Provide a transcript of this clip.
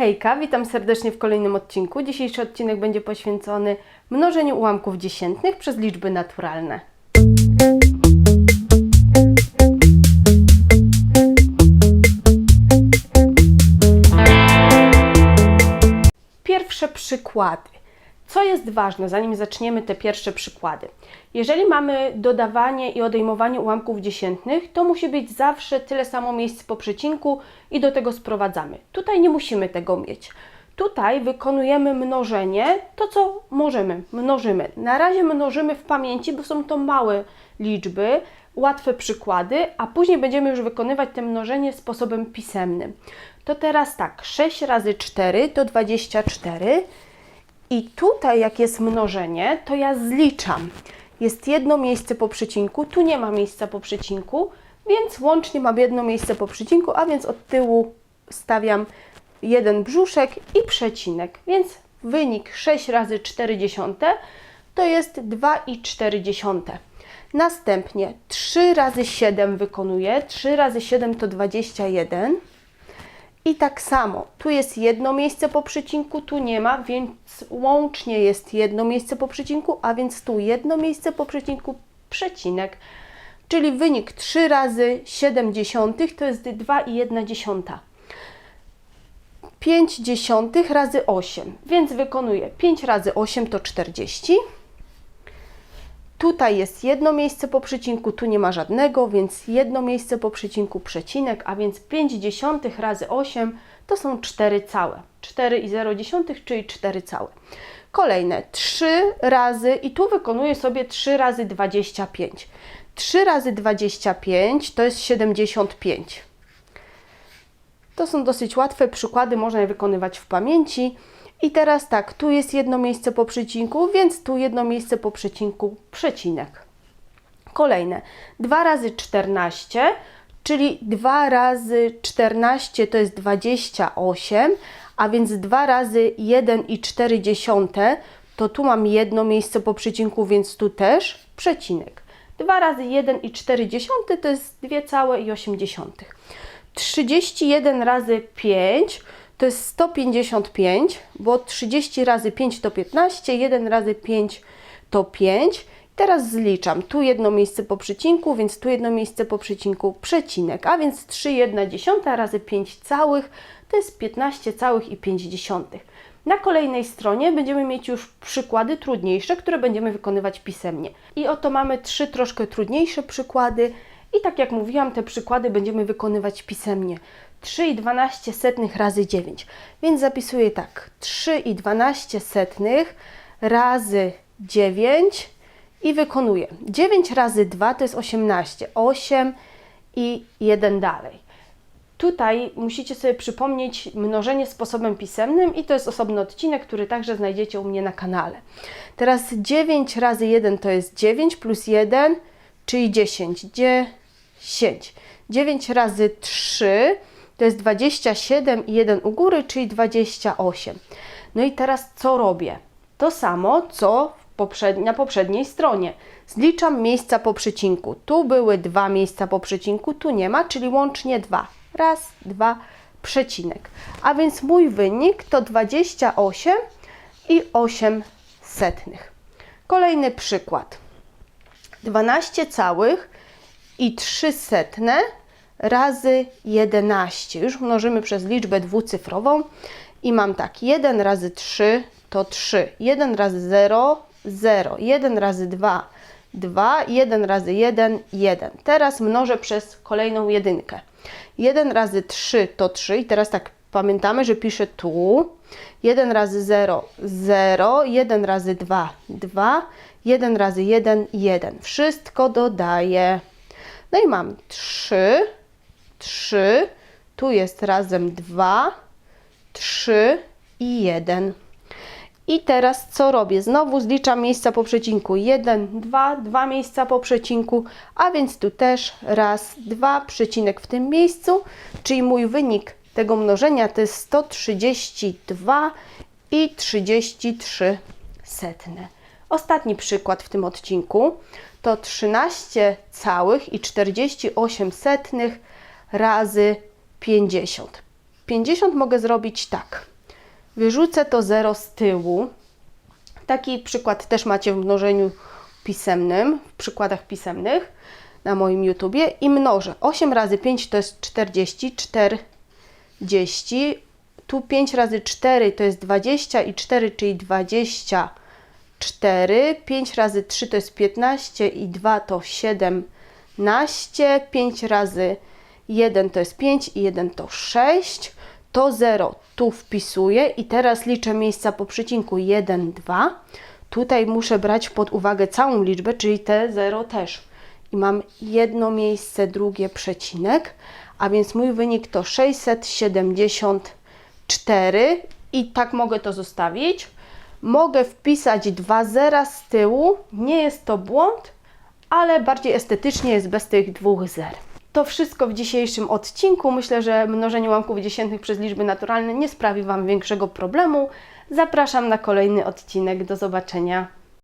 Hejka, witam serdecznie w kolejnym odcinku. Dzisiejszy odcinek będzie poświęcony mnożeniu ułamków dziesiętnych przez liczby naturalne. Pierwsze przykłady. Co jest ważne, zanim zaczniemy te pierwsze przykłady? Jeżeli mamy dodawanie i odejmowanie ułamków dziesiętnych, to musi być zawsze tyle samo miejsc po przecinku i do tego sprowadzamy. Tutaj nie musimy tego mieć. Tutaj wykonujemy mnożenie, to co możemy, mnożymy. Na razie mnożymy w pamięci, bo są to małe liczby, łatwe przykłady, a później będziemy już wykonywać te mnożenie sposobem pisemnym. To teraz tak, 6 razy 4 to 24. I tutaj, jak jest mnożenie, to ja zliczam. Jest jedno miejsce po przecinku, tu nie ma miejsca po przecinku, więc łącznie mam jedno miejsce po przecinku, a więc od tyłu stawiam jeden brzuszek i przecinek. Więc wynik 6 razy 4 dziesiąte to jest 2,4. Następnie 3 razy 7 wykonuję. 3 razy 7 to 21. I tak samo, tu jest jedno miejsce po przecinku, tu nie ma, więc łącznie jest jedno miejsce po przecinku, a więc tu jedno miejsce po przecinku, przecinek. Czyli wynik 3 razy 7 dziesiątych to jest 2,1 dziesiąta. 5 dziesiątych razy 8, więc wykonuję 5 razy 8 to 40. Tutaj jest jedno miejsce po przecinku, tu nie ma żadnego, więc jedno miejsce po przecinku przecinek, a więc 5 dziesiątych razy 8 to są 4 całe. 4,0, czyli 4 całe. Kolejne 3 razy, i tu wykonuję sobie 3 razy 25. 3 razy 25 to jest 75. To są dosyć łatwe przykłady, można je wykonywać w pamięci. I teraz tak, tu jest jedno miejsce po przecinku, więc tu jedno miejsce po przecinku, przecinek. Kolejne, 2 razy 14, czyli 2 razy 14 to jest 28, a więc 2 razy 1,4 to tu mam jedno miejsce po przecinku, więc tu też przecinek. 2 razy 1,4 to jest 2,8. 31 razy 5 to jest 155, bo 30 razy 5 to 15, 1 razy 5 to 5. Teraz zliczam. Tu jedno miejsce po przecinku, więc tu jedno miejsce po przecinku przecinek, a więc 3,1 razy 5 całych to jest 15 całych i 5 dziesiątych. Na kolejnej stronie będziemy mieć już przykłady trudniejsze, które będziemy wykonywać pisemnie. I oto mamy trzy troszkę trudniejsze przykłady. I tak jak mówiłam, te przykłady będziemy wykonywać pisemnie. 3,12 setnych razy 9. Więc zapisuję tak. 3,12 setnych razy 9 i wykonuję. 9 razy 2 to jest 18. 8 i 1 dalej. Tutaj musicie sobie przypomnieć mnożenie sposobem pisemnym i to jest osobny odcinek, który także znajdziecie u mnie na kanale. Teraz 9 razy 1 to jest 9 plus 1, czyli 10. 10. 9 razy 3 to jest 27 i 1 u góry, czyli 28. No i teraz co robię? To samo, co na poprzedniej stronie. Zliczam miejsca po przecinku. Tu były dwa miejsca po przecinku, tu nie ma, czyli łącznie dwa. Raz, dwa, przecinek. A więc mój wynik to 28 i 8 setnych. Kolejny przykład. 12 całych i 3 setne razy 11. Już mnożymy przez liczbę dwucyfrową i mam tak, 1 razy 3 to 3, 1 razy 0, 0, 1 razy 2, 2, 1 razy 1, 1. Teraz mnożę przez kolejną jedynkę. 1 razy 3 to 3 i teraz tak pamiętamy, że piszę tu. 1 razy 0, 0, 1 razy 2, 2, 1 razy 1, 1. Wszystko dodaję. No i mam 3, 3, tu jest razem 2, 3 i 1. I teraz co robię? Znowu zliczam miejsca po przecinku. 1, 2, 2 miejsca po przecinku, a więc tu też raz, dwa, przecinek w tym miejscu, czyli mój wynik tego mnożenia to jest 132 i 33 setne. Ostatni przykład w tym odcinku to 13 całych i 48 setnych razy 50. 50 mogę zrobić tak. Wyrzucę to 0 z tyłu. Taki przykład też macie w mnożeniu pisemnym, w przykładach pisemnych na moim YouTubie i mnożę. 8 razy 5 to jest 40, 40. Tu 5 razy 4 to jest 20 i 4, czyli 24. 5 razy 3 to jest 15 i 2 to 17. 5 razy 1 to jest 5 i 1 to 6. To 0 tu wpisuję i teraz liczę miejsca po przecinku 1, 2. Tutaj muszę brać pod uwagę całą liczbę, czyli te 0 też. I mam jedno miejsce, drugie przecinek, a więc mój wynik to 674 i tak mogę to zostawić. Mogę wpisać dwa zera z tyłu, nie jest to błąd, ale bardziej estetycznie jest bez tych dwóch zer. To wszystko w dzisiejszym odcinku. Myślę, że mnożenie ułamków dziesiętnych przez liczby naturalne nie sprawi Wam większego problemu. Zapraszam na kolejny odcinek. Do zobaczenia.